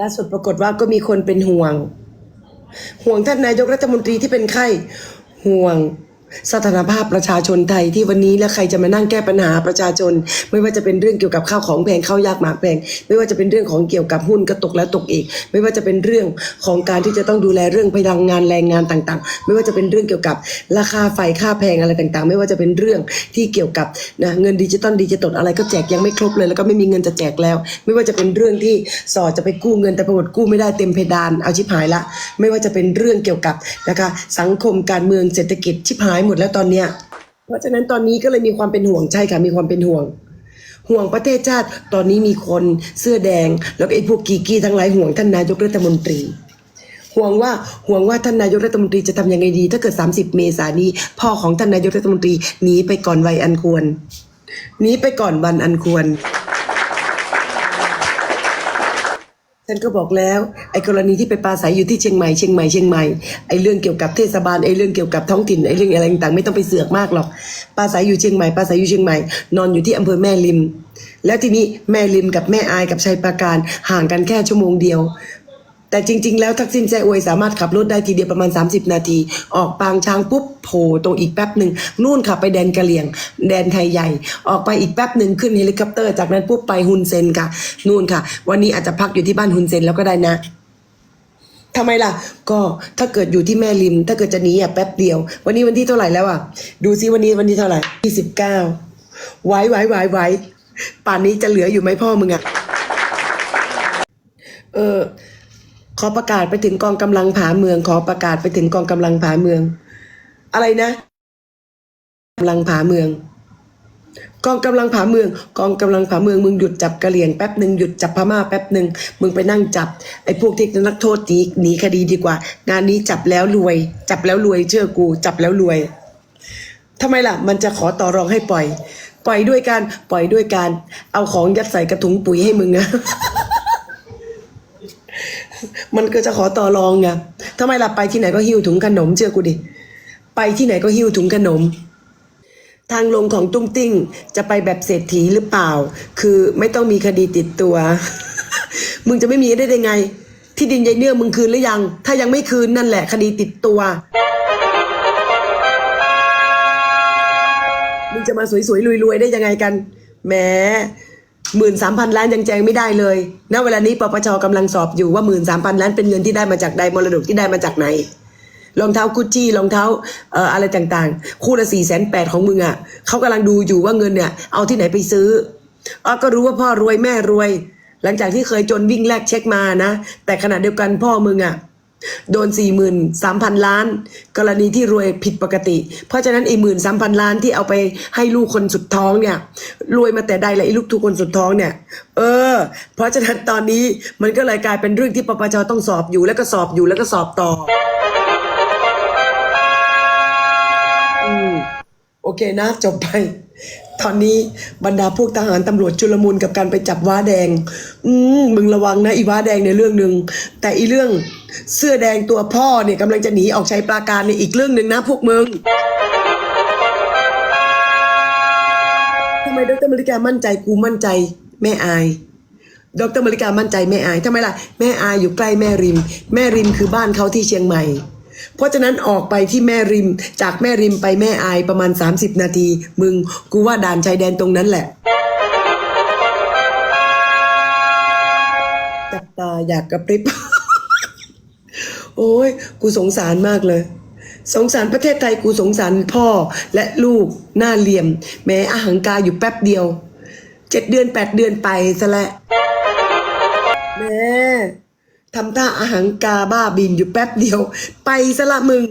ล่าสุดปรากฏว่าก็มีคนเป็นห่วง ห่วงท่านนายกรัฐมนตรีที่เป็นไข้ห่วง สถานภาพประชาชนไทยที่วันนี้แล้วใครจะมานั่งแก้ปัญหาประชาชน ไม่ว่าจะเป็นเรื่องเกี่ยวกับข้าวของแพงข้าวยากหมากแพงไม่ว่าจะเป็นเรื่องของเกี่ยวกับหุ้นก็ตกแล้วตกอีก ไม่ว่าจะเป็นเรื่องของการที่จะต้องดูแลเรื่องพลังงานแรงงานต่างๆ ไม่ว่าจะเป็นเรื่องเกี่ยวกับราคาไฟค่าแพงอะไรต่างๆ ไม่ว่าจะเป็นเรื่องที่เกี่ยวกับนะเงินดิจิตอลดิจิตอลอะไรก็แจกยังไม่ครบเลย แล้วก็ไม่มีเงินจะแจกแล้ว ไม่ว่าจะเป็นเรื่องที่สอจะไปกู้เงินแต่ปรากฏกู้ไม่ได้เต็มเพดานเอาชิบหายละ ไม่ว่าจะเป็นเรื่องเกี่ยวกับนะคะสังคมการเมืองเศรษฐกิจชิบหายหมดแล้วตอนเนี้ย เพราะฉะนั้นตอนนี้ก็เลยมีความเป็นห่วงใช่ค่ะมีความเป็นห่วง ห่วงประเทศชาติตอนนี้มีคนเสื้อแดง แล้วก็ไอ้พวกกีกี้ทั้งหลายห่วงท่านนายกรัฐมนตรี ห่วงว่าห่วงว่าท่านนายกรัฐมนตรีจะทำยังไงดี ถ้าเกิด 30 เมษายนนี้ พ่อของท่านนายกรัฐมนตรีหนีไปก่อนวัยอันควรหนีไปก่อนวันอันควร ฉันก็บอกแล้ว ไอ้กรณีที่ไปปราศัยอยู่ที่เชียงใหม่เชียงใหม่เชียงใหม่ไอ้เรื่องเกี่ยวกับเทศบาลไอ้เรื่องเกี่ยวกับท้องถิ่นไอ้เรื่องอะไรต่างๆไม่ต้องไปเสือกมากหรอกปราศัยอยู่เชียงใหม่ปราศัยอยู่เชียงใหม่นอนอยู่ที่อำเภอแม่ริม แล้วทีนี้แม่ริมกับแม่อายกับชัยปราการห่างกันแค่ชั่วโมงเดียว แต่จริง ๆ แล้วทักษิณแจอวยสามารถขับรถได้ทีเดียวประมาณ 30 นาที ออกปางช้างปุ๊บโผล่ตรงอีกแป๊บหนึ่งนู่นขับไปแดนกะเหลี่ยง แดนไทยใหญ่ ออกไปอีกแป๊บหนึ่งขึ้นเฮลิคอปเตอร์จากนั้นปุ๊บไปฮุนเซนค่ะ นู่นค่ะ วันนี้อาจจะพักอยู่ที่บ้านฮุนเซนแล้วก็ได้นะทำไมล่ะ ก็ถ้าเกิดอยู่ที่แม่ริม ถ้าเกิดจะหนีอะแป๊บเดียว วันนี้วันที่เท่าไหร่แล้วอะ ดูซิวันนี้วันที่เท่าไหร่ที่สิบเก้าไว้ไว้ไว้ไว้ป่านนี้จะเหลืออยู่ไหมพ่อมึงอะ เออ ขอประกาศไปถึงกองกำลังผาเมือง ขอประกาศไปถึงกองกำลังผาเมือง อะไรนะกำลังผาเมือง กองกำลังผาเมือง กองกำลังผาเมืองมึงหยุดจับกะเหรี่ยงแป๊บหนึ่งหยุดจับพม่าแป๊บหนึ่งมึงไปนั่งจับไอ้พวกที่นักโทษหนีหนีคดีดีกว่า งานนี้จับแล้วรวย จับแล้วรวยเชื่อกู จับแล้วรวยทำไมล่ะ มันจะขอต่อรองให้ปล่อย ปล่อยด้วยการปล่อยด้วยการ เอาของยัดใส่กระถุงปุ๋ยให้มึงนะ มันก็จะขอต่อรองไงทำไมล่ะไปที่ไหนก็หิ้วถุงขนมเชื่อกูดิ ไปที่ไหนก็หิ้วถุงขนม ทางลงของตุ้งติ้งจะไปแบบเศรษฐีหรือเปล่า คือไม่ต้องมีคดีติดตัว มึงจะไม่มีได้ยังไง ที่ดินยายเนื้อมึงคืนหรือยัง ถ้ายังไม่คืนนั่นแหละคดีติดตัวมึงจะมาสวยๆรวยๆได้ยังไงกันแหม หมื่นสามพันล้านยังแจงไม่ได้เลย ณ เวลานี้ปปชกำลังสอบอยู่ว่าหมื่นสามพันล้านเป็นเงินที่ได้มาจากใดมรดกที่ได้มาจากไหน รองเท้ากุชชี่รองเท้าเอ่ออะไรต่างๆ คู่ละสี่แสนแปดของมึงอะ่ะเขากำลังดูอยู่ว่าเงินเนี่ย เอาที่ไหนไปซื้ออ๋อก็รู้ว่าพ่อรวยแม่รวย หลังจากที่เคยจนวิ่งแลกเช็คมานะ แต่ขณะเดียวกันพ่อมึงอะ่ะ โดนสี่หมื่นสามพันล้าน กรณีที่รวยผิดปกติ เพราะฉะนั้นไอ้หมื่นสามพันล้านที่เอาไปให้ลูกคนสุดท้องเนี่ย รวยมาแต่ใดและไอ้ลูกทุกคนสุดท้องเนี่ย เออ เพราะฉะนั้นตอนนี้มันก็เลยกลายเป็นเรื่องที่ปปชต้องสอบอยู่แล้วก็สอบอยู่แล้วก็สอบต่อ เคนะจบไป ตอนนี้บรรดาพวกทหารตำรวจจุลมุนกับการไปจับว้าแดง อืมมึงระวังนะอีว้าแดงในเรื่องหนึ่งแต่อีเรื่องเสื้อแดงตัวพ่อเนี่ยกำลังจะหนีออกชัยปราการในอีกเรื่องหนึ่งนะพวกมึงทำไมดรมริกามั่นใจกูมั่นใจแม่อายดรมริกามั่นใจแม่อายทำไมล่ะแม่อายอยู่ใกล้แม่ริม แม่ริมคือบ้านเขาที่เชียงใหม่ เพราะฉะนั้นออกไปที่แม่ริม จากแม่ริมไปแม่อายประมาณ 30 นาที มึง กูว่าด่านชายแดนตรงนั้นแหละจับตาอยากกระพริบ โอ้ย กูสงสารมากเลยสงสารประเทศไทยกูสงสารพ่อและลูกหน้าเหลี่ยม แม้อาหังกาอยู่แป๊บเดียวเจ็ดเดือนแปดเดือนไปซะและแม่ ทำท่าอาหังกาบ้าบินอยู่แป๊บเดียว ไปซะละมึง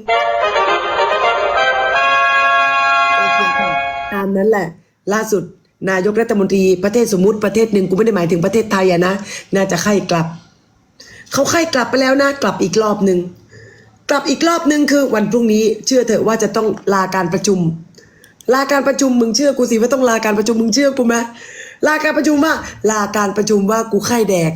ตามนั้นแหละ ล่าสุดนายกรัฐมนตรีประเทศสมมุติประเทศหนึ่งกูไม่ได้หมายถึงประเทศไทยอะนะ น่าจะไข้กลับ เขาไข้กลับไปแล้วนะ กลับอีกรอบหนึ่งกลับอีกรอบหนึ่งคือวันพรุ่งนี้ เชื่อเถอะว่าจะต้องลาการประชุม ลาการประชุมมึงเชื่อกูสิว่าต้องลาการประชุมมึงเชื่อกูไหมลาการประชุมว่าลาการประชุมว่ากูไข้แดก